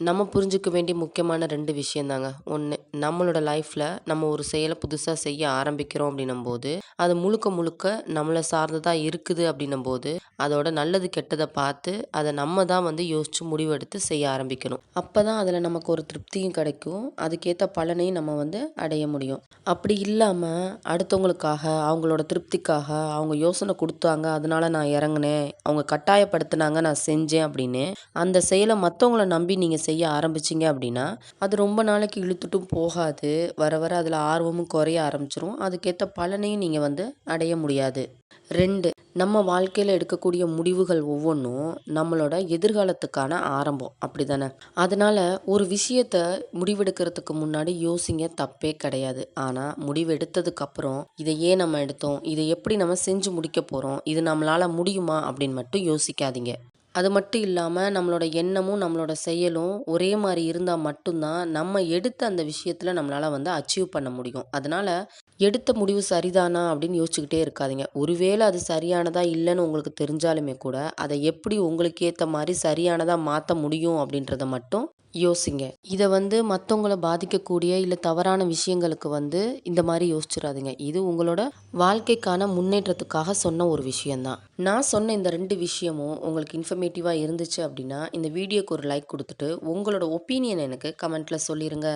நம்ம புரிஞ்சுக்க வேண்டிய முக்கியமான ரெண்டு விஷயந்தாங்க. ஒன்று நம்மளோட லைஃப்பில் நம்ம ஒரு செயலை புதுசாக செய்ய ஆரம்பிக்கிறோம் அப்படின்னும்போது அது முழுக்க முழுக்க நம்மளை சார்ந்ததாக இருக்குது அப்படின்னும்போது அதோட நல்லது கெட்டதை பார்த்து அதை நம்ம தான் வந்து யோசித்து முடிவெடுத்து செய்ய ஆரம்பிக்கணும். அப்போ தான் அதில் நமக்கு ஒரு திருப்தியும் கிடைக்கும். அதுக்கேற்ற பலனையும் நம்ம வந்து அடைய முடியும். அப்படி இல்லாமல் அடுத்தவங்களுக்காக அவங்களோட திருப்திக்காக அவங்க யோசனை கொடுத்தாங்க அதனால நான் இறங்கினேன் அவங்க கட்டாயப்படுத்தினாங்க நான் செஞ்சேன் அப்படின்னு அந்த செயலை மற்றவங்கள நம்பி நீங்கள் செய்ய ஆரம்பிச்சிங்க அப்படின்னா அது ரொம்ப நாளைக்கு இழுத்துட்டும் போகாது. வர வர அதில் ஆர்வமும் குறைய ஆரம்பிச்சிரும். அதுக்கேற்ற பலனையும் நீங்கள் வந்து அடைய முடியாது. ரெண்டு நம்ம வாழ்க்கையில் எடுக்கக்கூடிய முடிவுகள் ஒவ்வொன்றும் நம்மளோட எதிர்காலத்துக்கான ஆரம்பம். அப்படி தானே அதனால் ஒரு விஷயத்த முடிவெடுக்கிறதுக்கு முன்னாடி யோசிங்க. தப்பே கிடையாது. ஆனால் முடிவெடுத்ததுக்கப்புறம் இதை ஏன் நம்ம எடுத்தோம்? இதை எப்படி நம்ம செஞ்சு முடிக்க போகிறோம் இது நம்மளால் முடியுமா? அப்படின்னு மட்டும் யோசிக்காதீங்க. அது மட்டும் இல்லாமல் நம்மளோட எண்ணமும் நம்மளோட செயலும் ஒரே மாதிரி இருந்தால் மட்டும்தான் நம்ம எடுத்த அந்த விஷயத்தில் நம்மளால் வந்து அச்சீவ் பண்ண முடியும். அதனால் எடுத்த முடிவு சரிதானா அப்படின்னு யோசிச்சுக்கிட்டே இருக்காதிங்க. ஒருவேளை அது சரியானதாக இல்லைன்னு உங்களுக்கு தெரிஞ்சாலுமே கூட அதை எப்படி உங்களுக்கு ஏற்ற மாதிரி சரியானதாக மாற்ற முடியும் அப்படின்றத மட்டும் யோசிங்க. இதை வந்து மற்றவங்கள பாதிக்கக்கூடிய இல்லை தவறான விஷயங்களுக்கு வந்து இந்த மாதிரி யோசிச்சிடாதீங்க இது உங்களோட வாழ்க்கைக்கான முன்னேற்றத்துக்காக சொன்ன ஒரு விஷயந்தான் நான் சொன்ன இந்த ரெண்டு விஷயமும் உங்களுக்கு இன்ஃபர்மேட்டிவாக இருந்துச்சு அப்படின்னா இந்த வீடியோக்கு ஒரு லைக் கொடுத்துட்டு உங்களோட ஒப்பீனியன் எனக்கு கமெண்ட்டில் சொல்லிடுங்க